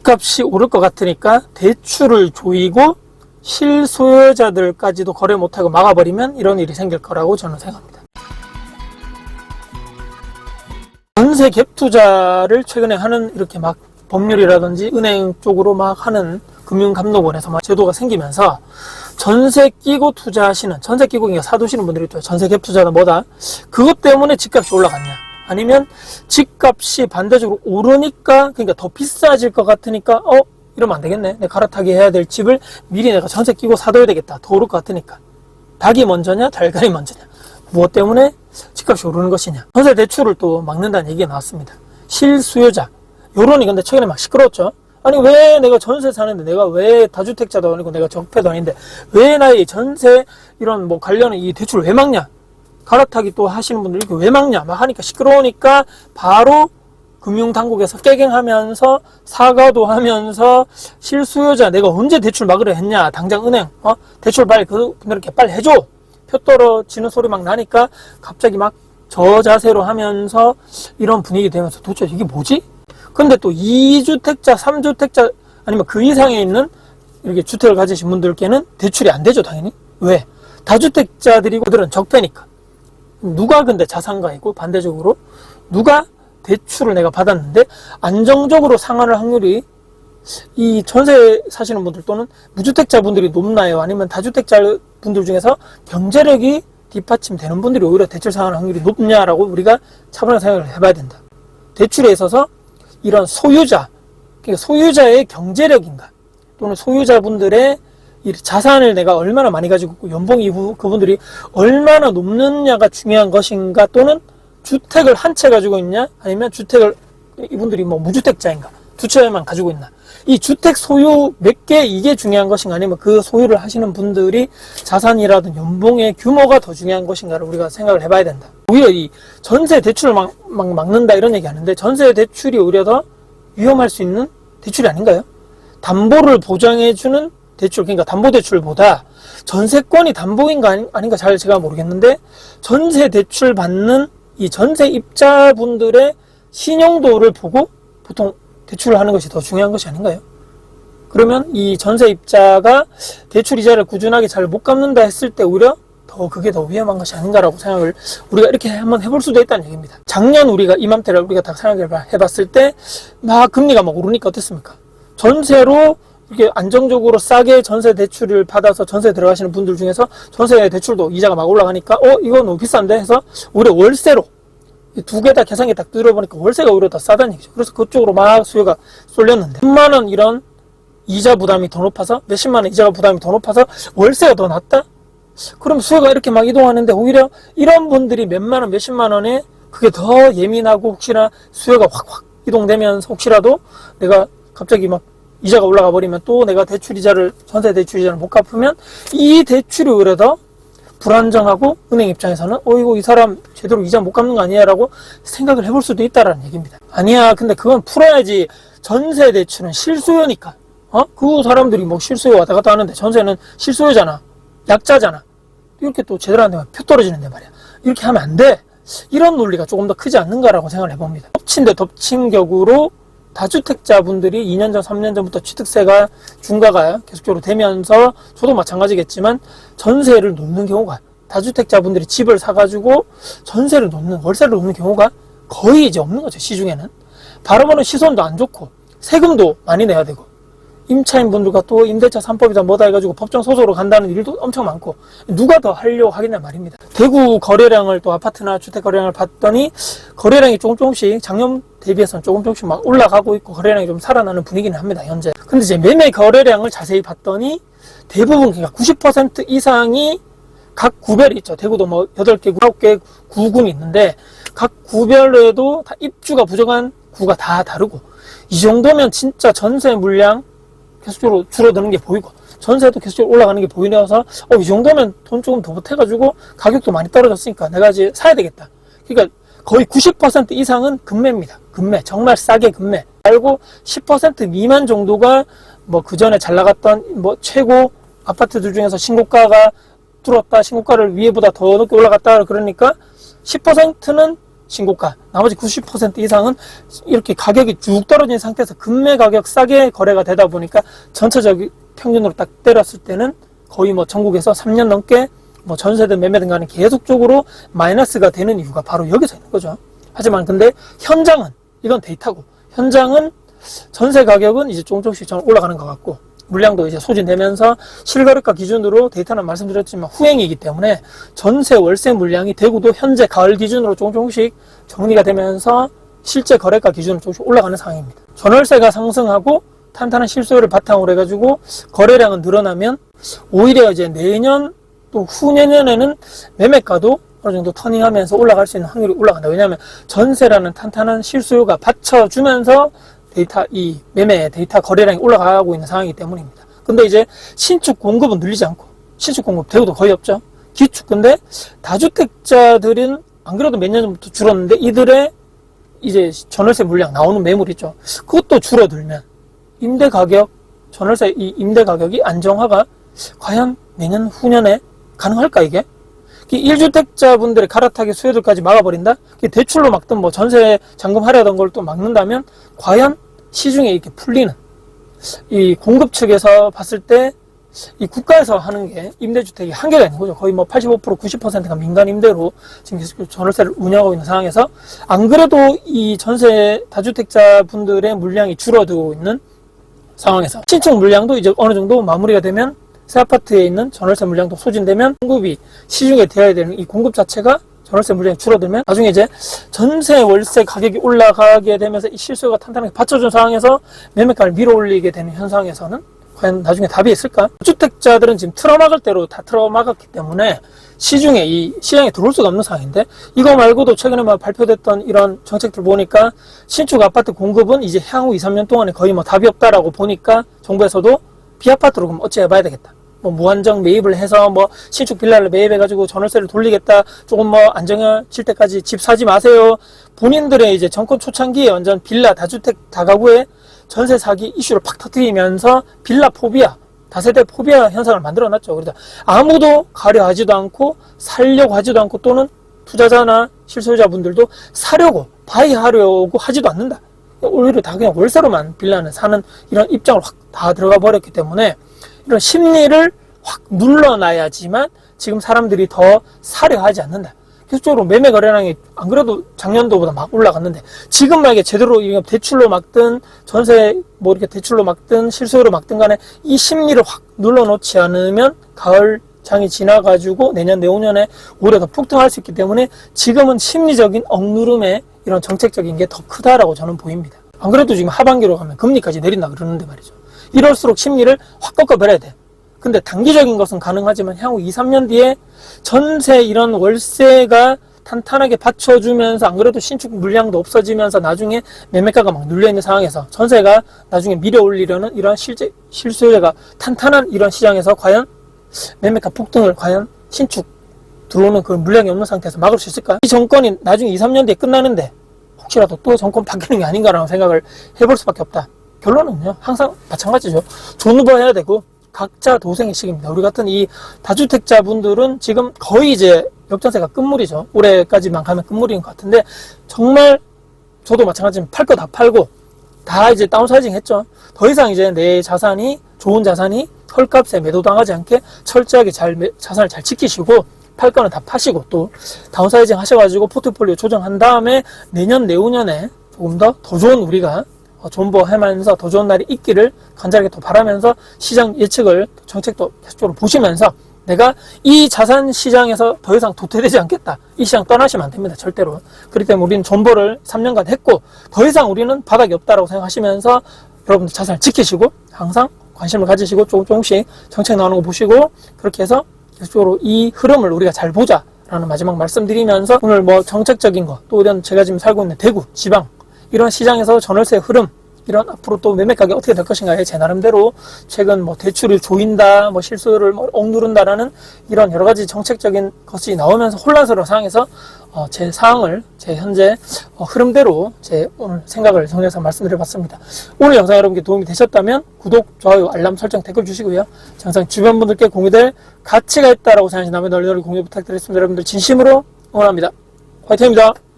집값이 오를 것 같으니까 대출을 조이고 실소유자들까지도 거래 못하고 막아버리면 이런 일이 생길 거라고 저는 생각합니다. 전세 갭 투자를 최근에 하는 이렇게 막 법률이라든지 은행 쪽으로 막 하는 금융감독원에서 막 제도가 생기면서 전세 끼고 투자하시는 전세 끼고 그러니까 사두시는 분들이 또 전세 갭 투자는 뭐다? 그것 때문에 집값이 올라갔냐 아니면 집값이 반대적으로 오르니까 그러니까 더 비싸질 것 같으니까 어 이러면 안 되겠네. 내가 갈아타기 해야 될 집을 미리 내가 전세 끼고 사둬야 되겠다. 더 오를 것 같으니까. 닭이 먼저냐 달걀이 먼저냐. 무엇 때문에 집값이 오르는 것이냐. 전세 대출을 또 막는다는 얘기가 나왔습니다. 실수요자. 요런이 근데 최근에 막 시끄러웠죠. 아니 왜 내가 전세 사는데 내가 왜 다주택자도 아니고 내가 적폐도 아닌데 왜 나의 전세 이런 뭐 관련한 이 대출을 왜 막냐 갈아타기 또 하시는 분들이 이렇게 왜 막냐 막 하니까 시끄러우니까 바로 금융당국에서 깨갱하면서 사과도 하면서 실수요자 내가 언제 대출 막으려 했냐 당장 은행 어 대출 빨리 그 분들께 빨리 해줘 표 떨어지는 소리 막 나니까 갑자기 막 저자세로 하면서 이런 분위기 되면서 도대체 이게 뭐지? 근데 또 2주택자, 3주택자 아니면 그 이상에 있는 이렇게 주택을 가지신 분들께는 대출이 안 되죠, 당연히. 왜? 다주택자들이고 그들은 적폐니까. 누가 근데 자산가이고 반대적으로 누가 대출을 내가 받았는데 안정적으로 상환할 확률이 이 전세 사시는 분들 또는 무주택자 분들이 높나요? 아니면 다주택자 분들 중에서 경제력이 뒷받침되는 분들이 오히려 대출 상환 확률이 높냐라고 우리가 차분하게 생각을 해봐야 된다. 대출에 있어서 이런 소유자, 그러니까 소유자의 경제력인가 또는 소유자분들의 이 자산을 내가 얼마나 많이 가지고 있고 연봉 이후 그분들이 얼마나 높느냐가 중요한 것인가 또는 주택을 한 채 가지고 있냐? 아니면 주택을 이분들이 뭐 무주택자인가? 두 채만 가지고 있나? 이 주택 소유 몇 개 이게 중요한 것인가? 아니면 그 소유를 하시는 분들이 자산이라든 연봉의 규모가 더 중요한 것인가를 우리가 생각을 해봐야 된다. 오히려 이 전세 대출을 막, 막 막는다 이런 얘기 하는데 전세 대출이 오히려 더 위험할 수 있는 대출이 아닌가요? 담보를 보장해주는 대출, 그러니까 담보대출보다 전세권이 담보인가 아닌- 아닌가 잘 제가 모르겠는데 전세 대출 받는 이 전세 입자분들의 신용도를 보고 보통 대출을 하는 것이 더 중요한 것이 아닌가요? 그러면 이 전세 입자가 대출 이자를 꾸준하게 잘 못 갚는다 했을 때 오히려 더 그게 더 위험한 것이 아닌가라고 생각을 우리가 이렇게 한번 해볼 수도 있다는 얘기입니다. 작년 우리가 이맘때를 우리가 다 생각해 해봤을 때 막 금리가 막 오르니까 어땠습니까? 전세로 이렇게 안정적으로 싸게 전세 대출을 받아서 전세 들어가시는 분들 중에서 전세 대출도 이자가 막 올라가니까 어 이거 너무 비싼데 해서 오히려 월세로 두 개 다 계산기 딱 들어보니까 월세가 오히려 더 싸다는 얘기죠. 그래서 그쪽으로 막 수요가 쏠렸는데 10만 원 이런 이자 부담이 더 높아서 몇십만 원 이자가 부담이 더 높아서 월세가 더 낫다? 그럼 수요가 이렇게 막 이동하는데 오히려 이런 분들이 몇만 원, 몇십만 원에 그게 더 예민하고 혹시나 수요가 확확 이동되면서 혹시라도 내가 갑자기 막 이자가 올라가 버리면 또 내가 대출 이자를 전세 대출 이자를 못 갚으면 이 대출이 오히려 더 불안정하고 은행 입장에서는 어이구 이 사람 제대로 이자 못 갚는 거 아니야라고 생각을 해볼 수도 있다라는 얘기입니다. 아니야. 근데 그건 풀어야지. 전세 대출은 실수요니까. 어? 그 사람들이 뭐 실수요 왔다 갔다 하는데 전세는 실수요잖아. 약자잖아. 이렇게 또 제대로 안 되면 표 떨어지는데 말이야. 이렇게 하면 안 돼. 이런 논리가 조금 더 크지 않는가라고 생각을 해봅니다. 덮친 데 덮친 격으로 다주택자분들이 2년 전, 3년 전부터 취득세가 중과가 계속적으로 되면서 저도 마찬가지겠지만 전세를 놓는 경우가 다주택자분들이 집을 사가지고 전세를 놓는 월세를 놓는 경우가 거의 이제 없는 거죠 시중에는. 바로보는 시선도 안 좋고 세금도 많이 내야 되고 임차인 분들과 또 임대차 3법이다 뭐다 해가지고 법정 소송으로 간다는 일도 엄청 많고 누가 더 하려고 하겠냐 말입니다. 대구 거래량을 또 아파트나 주택 거래량을 봤더니 거래량이 조금 조금씩 작년 대비해서는 조금 조금씩 막 올라가고 있고 거래량이 좀 살아나는 분위기는 합니다 현재. 근데 이제 매매 거래량을 자세히 봤더니 대부분 그러니까 90% 이상이 각 구별이 있죠. 대구도 뭐 8개, 9개 구군이 있는데 각 구별로에도 다 입주가 부정한 구가 다 다르고 이 정도면 진짜 전세 물량 계속적으로 줄어드는 게 보이고 전세도 계속적으로 올라가는 게 보이면서 어, 이 정도면 돈 조금 더 보태가지고 가격도 많이 떨어졌으니까 내가 이제 사야 되겠다. 그러니까 거의 90% 이상은 금매입니다. 금매 정말 싸게 금매. 알고 10% 미만 정도가 뭐 그 전에 잘 나갔던 뭐 최고 아파트들 중에서 신고가가 뚫었다 신고가를 위에보다 더 높게 올라갔다 그러니까 10%는 신고가, 나머지 90% 이상은 이렇게 가격이 쭉 떨어진 상태에서 금매 가격 싸게 거래가 되다 보니까 전체적 평균으로 딱 때렸을 때는 거의 뭐 전국에서 3년 넘게 뭐 전세든 매매든 간에 계속적으로 마이너스가 되는 이유가 바로 여기서 있는 거죠. 하지만 근데 현장은 이건 데이터고 현장은 전세 가격은 이제 조금씩 좀 올라가는 것 같고 물량도 이제 소진되면서 실거래가 기준으로 데이터는 말씀드렸지만 후행이기 때문에 전세 월세 물량이 대구도 현재 가을 기준으로 조금 조금씩 정리가 되면서 실제 거래가 기준으로 조금씩 올라가는 상황입니다. 전월세가 상승하고 탄탄한 실소유를 바탕으로 해가지고 거래량은 늘어나면 오히려 이제 내년 또 후내년에는 매매가도 어느 정도 터닝하면서 올라갈 수 있는 확률이 올라간다. 왜냐하면 전세라는 탄탄한 실수요가 받쳐주면서 데이터 이 매매 데이터 거래량이 올라가고 있는 상황이기 때문입니다. 근데 이제 신축 공급은 늘리지 않고 신축 공급 대구도 거의 없죠. 기축 근데 다주택자들은 안 그래도 몇 년 전부터 줄었는데 이들의 이제 전월세 물량 나오는 매물 있죠. 그것도 줄어들면 임대 가격 전월세 이 임대 가격이 안정화가 과연 내년 후년에 가능할까 이게? 1주택자분들의 갈아타기 수요들까지 막아버린다? 대출로 막든 뭐 전세 잔금 하려던 걸 또 막는다면 과연 시중에 이렇게 풀리는 이 공급 측에서 봤을 때 이 국가에서 하는 게 임대주택이 한계가 있는 거죠. 거의 뭐 85% 90%가 민간 임대로 지금 계속 전월세를 운영하고 있는 상황에서 안 그래도 이 전세 다주택자 분들의 물량이 줄어들고 있는 상황에서 신축 물량도 이제 어느 정도 마무리가 되면 새 아파트에 있는 전월세 물량도 소진되면 공급이 시중에 되어야 되는 이 공급 자체가 전월세 물량이 줄어들면 나중에 이제 전세 월세 가격이 올라가게 되면서 이 실수요가 탄탄하게 받쳐준 상황에서 매매가를 밀어 올리게 되는 현상에서는 과연 나중에 답이 있을까? 주택자들은 지금 틀어막을 대로 다 틀어막았기 때문에 시중에 이 시장에 들어올 수가 없는 상황인데 이거 말고도 최근에 뭐 발표됐던 이런 정책들 보니까 신축 아파트 공급은 이제 향후 2, 3년 동안에 거의 뭐 답이 없다라고 보니까 정부에서도 비아파트로 그럼 어찌 해 봐야 되겠다. 뭐 무한정 매입을 해서 뭐 신축 빌라를 매입해가지고 전월세를 돌리겠다. 조금 뭐 안정해질 때까지 집 사지 마세요. 본인들의 이제 정권 초창기에 완전 빌라 다주택 다가구에 전세 사기 이슈를 팍 터뜨리면서 빌라 포비아 다세대 포비아 현상을 만들어 놨죠. 그래서 아무도 가려 하지도 않고 살려고 하지도 않고 또는 투자자나 실소유자분들도 사려고 바이하려고 하지도 않는다. 오히려 다 그냥 월세로만 빌라는 사는 이런 입장을 확다 들어가 버렸기 때문에 이런 심리를 확 눌러놔야지만 지금 사람들이 더 사려 하지 않는다. 계속적으로 매매 거래량이 안 그래도 작년도보다 막 올라갔는데 지금 만약에 제대로 대출로 막든 전세 뭐 이렇게 대출로 막든 실수요로 막든 간에 이 심리를 확 눌러놓지 않으면 가을 장이 지나가지고 내년 내후년에 오히려 더 폭등할 수 있기 때문에 지금은 심리적인 억누름의 이런 정책적인 게 더 크다라고 저는 보입니다. 안 그래도 지금 하반기로 가면 금리까지 내린다 그러는데 말이죠. 이럴수록 심리를 확 꺾어버려야 돼. 근데 단기적인 것은 가능하지만 향후 2, 3년 뒤에 전세 이런 월세가 탄탄하게 받쳐주면서 안 그래도 신축 물량도 없어지면서 나중에 매매가가 막 눌려있는 상황에서 전세가 나중에 밀어 올리려는 이런 실제 실수요자가 탄탄한 이런 시장에서 과연 매매가 폭등을 과연 신축 들어오는 그 물량이 없는 상태에서 막을 수 있을까? 이 정권이 나중에 2, 3년 뒤에 끝나는데 혹시라도 또 정권 바뀌는 게 아닌가라는 생각을 해볼 수밖에 없다. 결론은요, 항상 마찬가지죠. 존버해야 되고, 각자 도생의 시기입니다. 우리 같은 이 다주택자 분들은 지금 거의 이제 역전세가 끝물이죠. 올해까지만 가면 끝물인 것 같은데, 정말 저도 마찬가지로 팔 거 다 팔고, 다 이제 다운사이징 했죠. 더 이상 이제 내 자산이, 좋은 자산이 헐값에 매도당하지 않게 철저하게 잘, 매- 자산을 잘 지키시고, 팔 거는 다 파시고, 또 다운사이징 하셔가지고 포트폴리오 조정한 다음에 내년, 내후년에 조금 더 더 좋은 우리가 어, 존버하면서 더 좋은 날이 있기를 간절하게 또 바라면서 시장 예측을 정책도 계속적으로 보시면서 내가 이 자산 시장에서 더 이상 도태되지 않겠다. 이 시장 떠나시면 안 됩니다. 절대로. 그렇기 때문에 우리는 존버를 3년간 했고 더 이상 우리는 바닥이 없다라고 생각하시면서 여러분들 자산을 지키시고 항상 관심을 가지시고 조금 조금씩 정책 나오는 거 보시고 그렇게 해서 계속적으로 이 흐름을 우리가 잘 보자. 라는 마지막 말씀드리면서 오늘 뭐 정책적인 거 또 이런 제가 지금 살고 있는 대구, 지방 이런 시장에서 전월세 흐름 이런 앞으로 또 매매 가격 어떻게 될 것인가에 제 나름대로 최근 뭐 대출을 조인다, 뭐 실수요를 뭐 억누른다라는 이런 여러 가지 정책적인 것이 나오면서 혼란스러운 상황에서 어, 제 상황을 제 현재 어, 흐름대로 제 오늘 생각을 정리해서 말씀드려봤습니다. 오늘 영상 여러분께 도움이 되셨다면 구독, 좋아요, 알람 설정, 댓글 주시고요. 항상 주변 분들께 공유될 가치가 있다라고 남의 널리 널리 공유 부탁드리겠습니다. 여러분들 진심으로 응원합니다. 화이팅입니다.